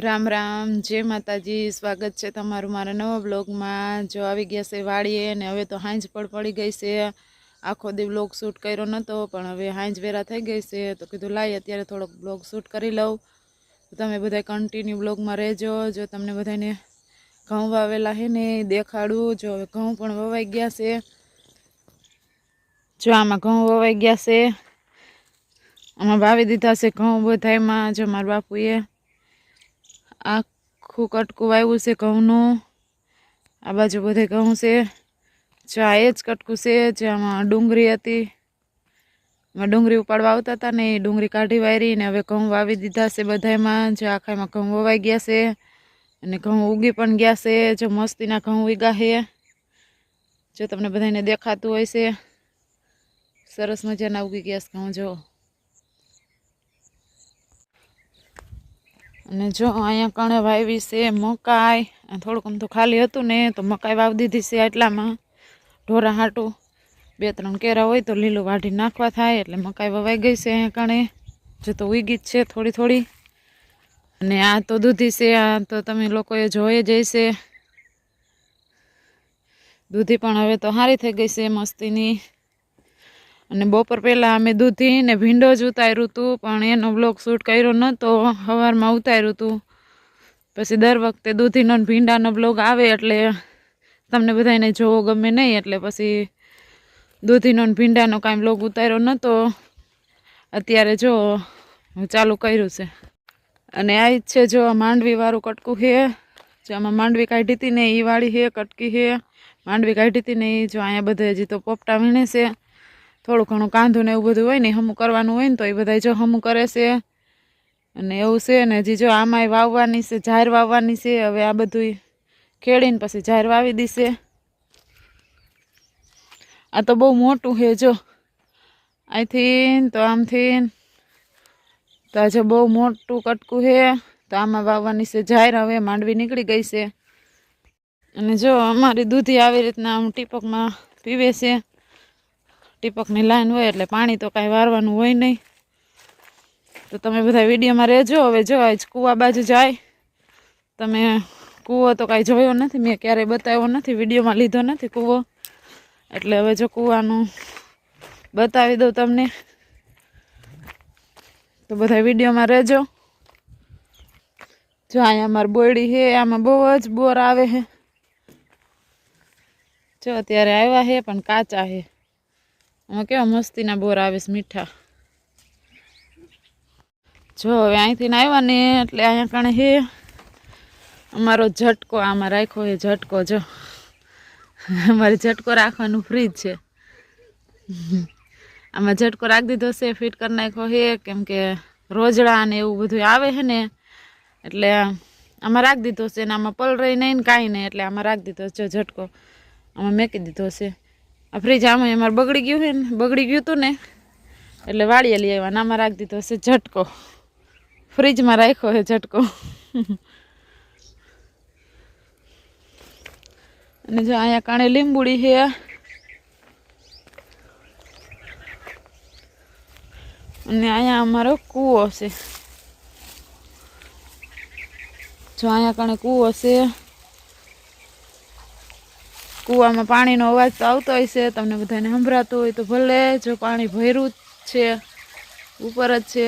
રામ રામ, જય માતાજી, સ્વાગત છે તમારું મારા નવા બ્લોગમાં જો આવી ગયા છે વાળીએ ને હવે તો હાંજ પણ પડી ગઈ છે. આખો દી બ્લોગ શૂટ કર્યો નહોતો પણ હવે હાંજ વેરા થઈ ગઈ છે. તો કીધું લાઈ અત્યારે થોડોક બ્લોગ શૂટ કરી લઉં. તો તમે બધા કન્ટિન્યુ બ્લોગમાં રહેજો. જો તમને બધાને ઘઉં વાવેલા છે ને દેખાડું. જો હવે ઘઉં પણ વવાઈ ગયા છે. જો આમાં ઘઉં વવાઈ ગયા છે. આમાં વાવી દીધા છે ઘઉં બધામાં જો મારા બાપુએ આખું કટકું વાવ્યું છે, ઘઉંનું. આ બાજુ બધે ઘઉં છે. જ્યાં એ જ કટકું છે જે ડુંગળી હતી. એમાં ડુંગળી ઉપાડવા આવતા હતા ને એ ડુંગળી કાઢી વારી ને હવે ઘઉં વાવી દીધા છે બધાયમાં. આખા આખામાં ઘઉં વવાઈ ગયા છે અને ઘઉં ઉગી પણ ગયા છે. જો મસ્તીના ઘઉં ઉગ્યા છે. જો તમને બધાને દેખાતું હોય છે. સરસ મજાના ઉગી ગયા છે ઘઉં, જો. અને જો અહીંયા કણે વાવી છે, મકાઈ. થોડુંક આમ તો ખાલી હતું ને, તો મકાઈ વાવી દીધી છે એટલામાં ઢોરા હાટું. બે ત્રણ કેરા હોય તો લીલું વાઢી નાખવા થાય, એટલે મકાઈ વવાઈ ગઈ છે અહીંયા કણે. જો તો ઉગી જ છે થોડી થોડી. અને આ તો દૂધી છે, આ તો તમે લોકોએ જોઈ જ છે દૂધી પણ હવે તો સારી થઈ ગઈ છે મસ્તીની. અને બપોર પહેલાં અમે દૂધીને ભીંડો જ ઉતાર્યું હતું, પણ એનો બ્લોગ શૂટ કર્યો નહોતો સવારમાં ઉતાર્યું હતું. પછી દર વખતે દૂધીનો ભીંડાનો બ્લોગ આવે એટલે તમને બધાને જોવો ગમે નહીં, એટલે પછી દૂધીનો ભીંડાનો કાંઈ બ્લોગ ઉતાર્યો નહોતો અત્યારે જો હું ચાલુ કર્યું છે. અને આ જ છે જો માંડવીવાળું કટકું છે, જે આમાં માંડવી કાઢી હતી ને એ વાળી છે, કટકી છે. માંડવી કાઢી હતી ને એ જો અહીંયા બધે હજી તો પોપટા વીણે છે. થોડું ઘણું કાંધું ને એવું બધું હોય ને હમું કરવાનું હોય ને તો એ બધા જો હમું કરે છે. અને એવું છે ને હજી જો આમાંય વાવવાની છે જાહેર વાવવાની છે, હવે આ બધું ખેડીને પછી જાહેર વાવી દેશે. આ તો બહુ મોટું છે જો. અહીંથી તો આમથી તો આ જો બહુ મોટું કટકું છે. તો આમાં વાવવાની છે જાહેર હવે માંડવી નીકળી ગઈ છે. અને જો અમારી દૂધી આવી રીતના આમ ટીપકમાં પીવે છે. ટીપકની લાઈન હોય એટલે પાણી તો કાંઈ વારવાનું હોય નહીં. તો તમે બધા વિડીયોમાં રહેજો, હવે જો આજ કૂવા બાજુ જાય. તમે કૂવો તો કાંઈ જોયો નથી, મેં ક્યારેય બતાવ્યો નથી, વિડીયોમાં લીધો નથી કૂવો. એટલે હવે જો કૂવાનું બતાવી દઉં તમને. તો બધા વિડીયોમાં રહેજો. જો અહીંયા અમારી બોયડી છે, આમાં બહુ જ બોર આવે છે. જો અત્યારે આવ્યા છે, પણ કાચા છે. આમાં કેવા મસ્તીના બોર આવે છે મીઠા. જો હવે અહીંથી આવ્યા ને એટલે અહીંયા કણે હે. અમારો ઝટકો આમાં રાખ્યો એ ઝટકો જો. અમારે ઝટકો રાખવાનું ફ્રીજ છે. આમાં ઝટકો રાખી દીધો છે, ફિટ કરી નાખ્યો હે કેમ કે રોજડા ને એવું બધું આવે છે ને, એટલે આમાં રાખી દીધો છે ને આમાં પલરાઈ નહીં ને કાંઈ નહીં, એટલે આમાં રાખી દીધો છે ઝટકો. આમાં મેકી દીધો છે. આ ફ્રીજ આમાં અમારે બગડી ગયું છે ને, બગડી ગયું હતું ને, એટલે વાળીએ લઈ આવ્યા આમાં રાખી દીધો હશે ઝટકો. ફ્રીજમાં રાખ્યો છે ઝટકો. અને જો અહીંયા કાણે લીંબુડી છે. અને અહીંયા અમારો કૂવો છે. જો અહીંયા કાણે કૂવો છે. કૂવામાં પાણીનો અવાજ તો આવતો હોય છે, તમને બધાને સંભળાતું હોય તો ભલે, જો પાણી ભર્યું જ છે, ઉપર જ છે.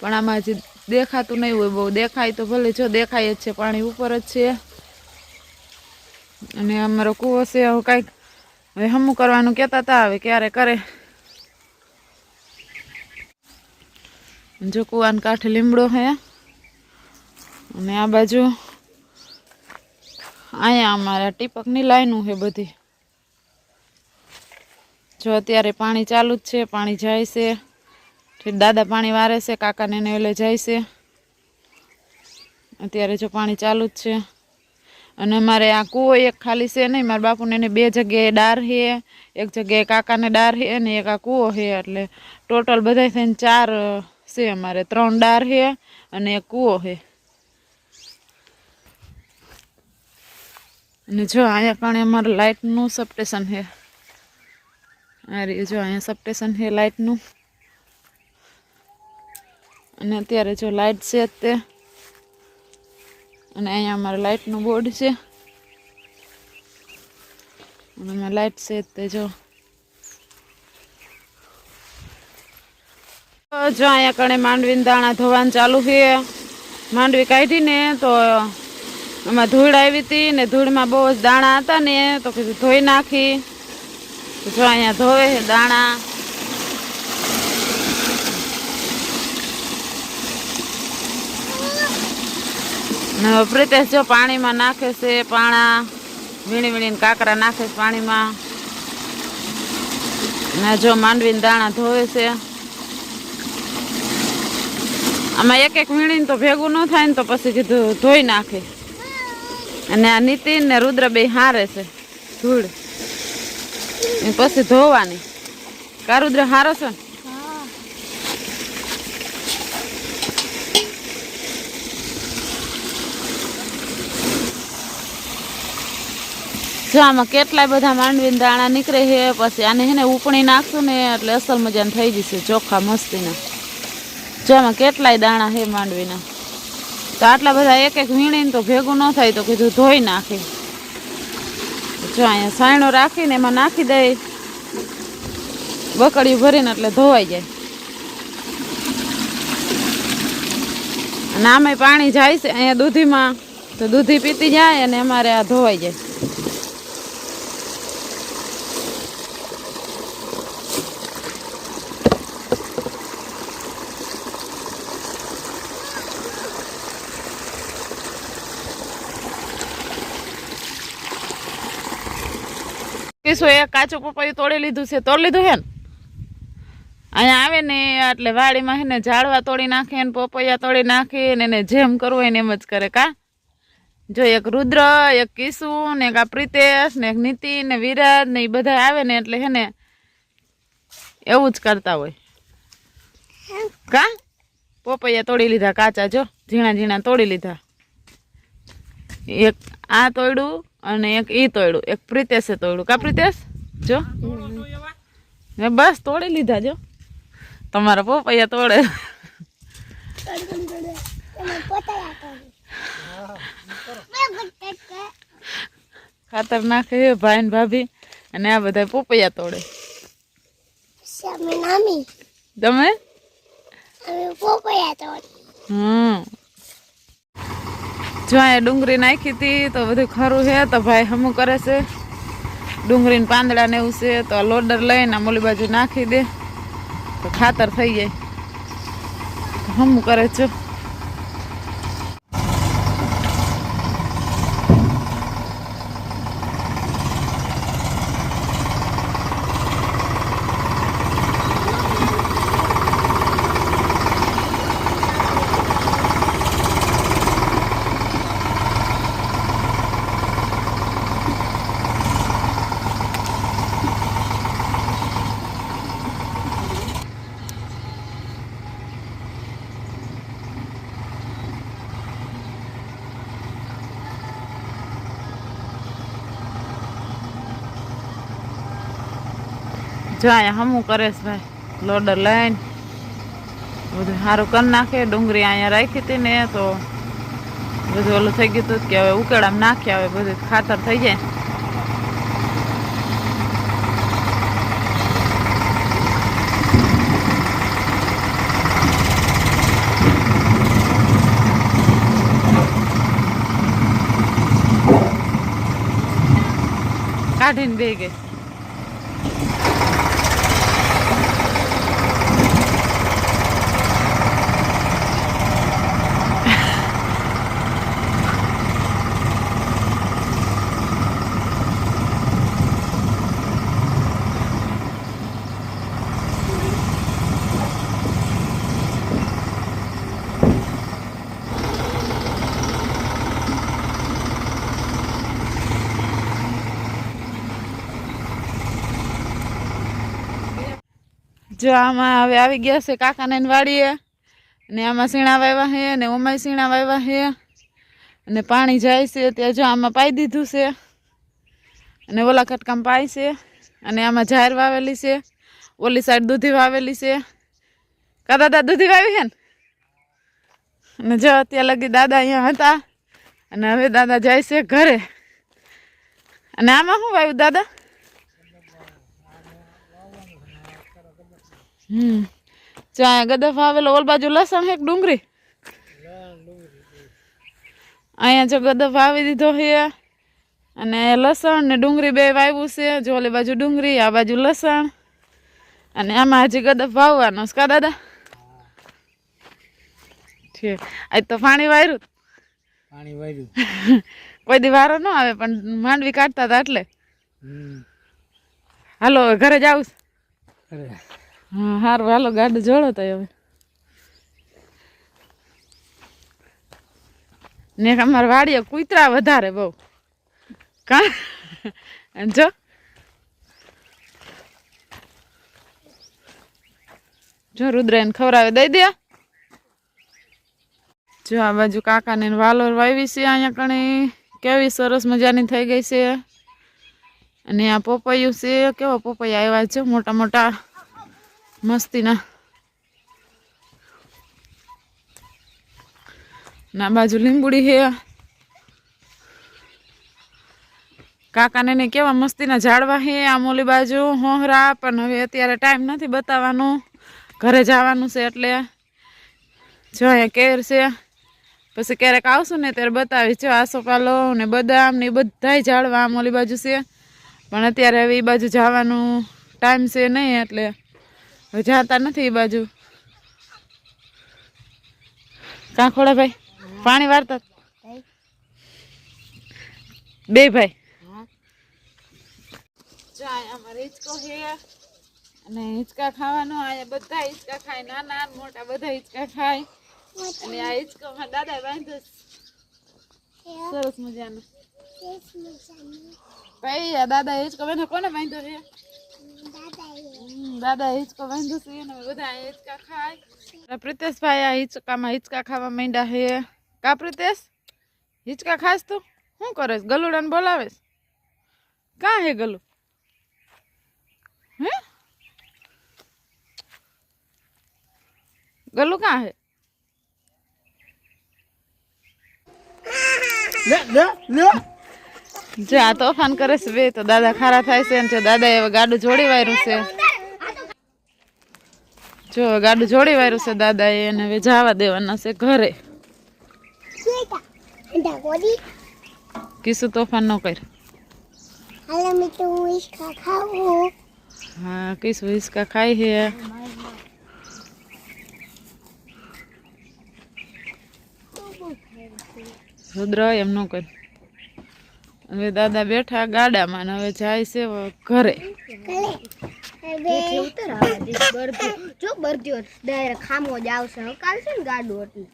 પણ આમાં હજી દેખાતું નહીં હોય, બહુ દેખાય તો ભલે, જો દેખાય જ છે, પાણી ઉપર જ છે. અને અમારો કૂવો છે, હવે કાંઈક હવે હમું કરવાનું કહેતા હતા, હવે ક્યારે કરે. જો કૂવાને કાંઠે લીમડો હે. અને આ બાજુ અહીંયા અમારા ટીપકની લાઈનું છે બધી. જો અત્યારે પાણી ચાલુ જ છે, પાણી જાય છે. દાદા પાણી વારે છે, કાકાને એને એટલે જાય છે. અત્યારે જો પાણી ચાલુ જ છે. અને મારે આ કૂવો એક ખાલી છે નહીં, મારા બાપુને એને બે જગ્યાએ ડાર છે, એક જગ્યાએ કાકાને ડાર છે અને એક આ કૂવો છે. એટલે ટોટલ બધા થઈને ચાર છે અમારે, ત્રણ ડાર છે અને એક કૂવો છે. અને જો અહીંયા પણ અમારે લાઇટનું સબસ્ટેશન છે. રહ્યું જો અહીંયા સબસ્ટેશન છે લાઇટનું અને અત્યારે જો લાઇટ છે તે. અને અહીંયા અમારે લાઇટનું બોર્ડ છે. અને એમાં લાઇટ છે તે જો. જો અહીંયા કણે માંડવીના દાણા ધોવાનું ચાલુ છે. માંડવી કાઢીને તો એમાં ધૂળ આવી હતી ને ધૂળમાં બહુ જ દાણા હતા ને, તો કીધું ધોઈ નાખી. જો અહીંયા ધોવે છે દાણા. પ્રિતેશ જો પાણીમાં નાખે છે પાણા, વીણી વીણીને કાંકરા નાખે છે પાણીમાં. ને જો માંડવીને દાણા ધોવે છે. આમાં એક એક વીણીને તો ભેગું ન થાય ને તો પછી કીધું ધોઈ નાખે. અને આ નીતિન ને રુદ્ર બે હારે છે. ધૂળ. પછી ધોવાની. કા રુદ્ર, હારો છો? જો આમાં કેટલાય બધા માંડવીના દાણા નીકળે છે, પછી આને હેને ઉપણી નાખશું ને એટલે અસલ મજાને થઈ જશે. ચોખ્ખા મસ્તીના. જો આમાં કેટલાય દાણા છે માંડવીના. તો આટલા બધા એક એક વીણીને તો ભેગું ન થાય તો કીધું ધોઈ નાખે. જો અહીંયા સાયણો રાખીને એમાં નાખી દે. બકડીયું ભરીને એટલે ધોવાઈ જાય. અને આમે પાણી જાય છે અહીંયા દૂધીમાં. તો દૂધી પીતી જાય અને અમારે આ ધોવાઈ જાય. કીશું એ કાચું પપૈયું તોડી લીધું છે, તોડી લીધું હે ને? અહીંયા આવે ને, એટલે વાડીમાં હે ને, ઝાડવા તોડી નાખે ને, પપૈયા તોડી નાખે ને, એને જેમ કરવું હોય ને એમ જ કરે, કા? જો એક રુદ્ર, એક કિશુ ને એક આ પ્રિતેશ ને એક નીતિ ને વિરાજ ને એ બધા આવે ને, એટલે હે ને, એવું જ કરતા હોય. કા? પપૈયા તોડી લીધા, કાચા, જો, ઝીણા ઝીણા તોડી લીધા. એક આ તોડ્યું અને એક ઈ તોડ્યું એક પ્રિતેશે તોડ્યું કા પ્રિતેશ? જો. ને બસ તોડી લીધા જો. તમારા પપ્પા તોડે. ખાતર નાખે છે ભાઈ ને ભાભી અને આ બધા પોપૈયા તોડે. તમે? હમ. જો અહીંયા ડુંગળી નાખી હતી તો બધું ખરું છે. તો ભાઈ હમું કરે છે. ડુંગળીને પાંદડા ને એવું છે. તો આ લોડર લઈને મોલી બાજુ નાખી દે. તો ખાતર થઈ જાય. હમું કરે છે. જો અહીંયા હમું કરે છે ભાઈ. લોડર લઈને. બધું સારું કરી નાખે. ડુંગળી અહીંયા રાખી હતી ને તો બધું ઓલું થઈ ગયું હતું કે હવે ઉકેડામાં નાખ્યા હવે બધું ખાતર થઈ જાય. કાઢીને બે ગઈ. જો આમાં હવે આવી ગયા છે કાકાને વાડીએ. ને આમાં સીણા વાવ્યા છે ને ઓમાય સીણા વાવ્યા છે. અને પાણી જાય છે ત્યાં જો આમાં પાઈ દીધું છે. અને ઓલા કટકામ પાય છે. અને આમાં જાહેર વાવેલી છે. ઓલી સાઈડ દૂધી વાવેલી છે. કા દાદા દૂધી વાવી છે ને? અને જો ત્યાં લગી દાદા અહીંયા હતા. અને હવે દાદા જાય છે ઘરે. અને આમાં શું વાવ્યું દાદા? હમ. ચા ગદફ આવેલો ઓલ બાજુ લસણ હેક ડુંગળી? અહીંયા જો ગદફ વાવી દીધો છે અને લસણ ને ડુંગળી બે વાવ્યું છે. જો ઓલી બાજુ ડુંગળી આ બાજુ લસણ. અને આમાં હજી ગદફ વાવવાનો કા દાદા? છે આજ તો પાણી વાર્યું પાણી વાર્યું કોઈ દી વારો ન આવે પણ માંડવી કાઢતા હતા એટલે. હાલો ઘરે જાવ અરે. હા સારું હાલો, ગાડું જોડો તો હવે. ને અમારે વાડીએ કૂતરા વધારે બહુ. કા? જો. જો, રુદ્રને ખવડાવે દઈ દે જો, આ બાજુ કાકાને ને વાલોર વાવી છે અહીંયા કણી. કેવી સરસ મજાની થઈ ગઈ છે. અને આ પોપૈયું છે. કેવા પોપૈયા આવ્યા છે? મોટા મોટા. મસ્તીના ના બાજુ લીંબુડી હે કાકાને ને કેવા મસ્તીના ઝાડવા હે આમ ઓલી બાજુ. હોહરા પણ હવે અત્યારે ટાઈમ નથી બતાવવાનો. ઘરે જવાનું છે એટલે જો અહીંયા કેર છે. પછી ક્યારેક આવશું ને ત્યારે બતાવીશ. જો આસોપાલો ને બદામ ને બધાય ઝાડવા આમ ઓલી બાજુ છે. પણ અત્યારે હવે એ બાજુ જવાનું ટાઈમ છે નહીં એટલે જાતા નથી એ બાજુ. કાં ખોડા ભાઈ પાણી વારતા બે ભાઈ. અમારે હિંચકો છે અને હિંચકા ખાવાનો અહીંયા બધા હિંચકા ખાય નાના ને મોટા બધા હિંચકા ખાય. અને આ હિંચકોમાં દાદા બાંધો છે. સરસ મજાનો. ભાઈ આ દાદા હિંચકો બાંધો કોને બાંધ્યો છે હમ, દાદા હિંચકો બાંધ્યો છે અને બધા આ હિંચકા ખાય આ પ્રિતેશભાઈ આ હિંચકામાં હિંચકા ખાવા માંડ્યા છે કા પ્રિતેશ હિંચકા ખાસ તું શું કરે ગલુડાને બોલાવે કાં હે ગલુ હે ગલુ કાં હે લે લે લે જો આ તોફાન કરે છે બે તો દાદા ખારા થાય છે અને જો દાદા હવે ગાડું જોડી વાયરું છે. જો ગાડું જોડી વાયરું છે દાદા એ અને હવે જવા દેવાના છે ઘરે. કિસુ તોફાન ન કર. હા કિસુ હિસકા ખાય છે. રુદ્ર એમ ન કર. હવે દાદા બેઠા ગાડામાં ને હવે જાય છે ઘરે. જો બરધ્યો ડાયરેક્ટ ખામો જ આવશે. હકાલ છે ને ગાડું એટલે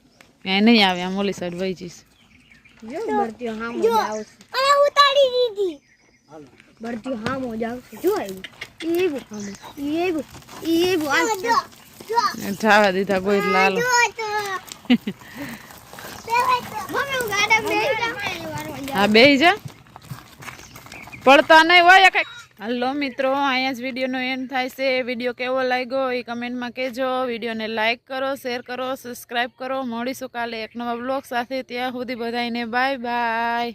ક્યાંય નહીં આવે આમ ઓલી સાઈડ વહી જઈશ. જો બરધ્યો હામો જ આવશે. અરે ઉતારી દીધી. બરધ્યો હામો જ આવશે. જો આવ્યું ઈ એવું હામો. ઈ એવું ઈ એવું આવશે જવા દીધા કોઈ લાલો. હા બે જા. પડતા નહીં હોય કંઈક. હલો મિત્રો, અહીંયા જ વિડીયોનો એન્ડ થાય છે. વીડિયો કેવો લાગ્યો એ કમેન્ટમાં કહેજો. વિડીયોને લાઇક કરો શેર કરો સબસ્ક્રાઈબ કરો. મળીશું કાલે એક નવા બ્લોગ સાથે. ત્યાં સુધી બધાને બાય બાય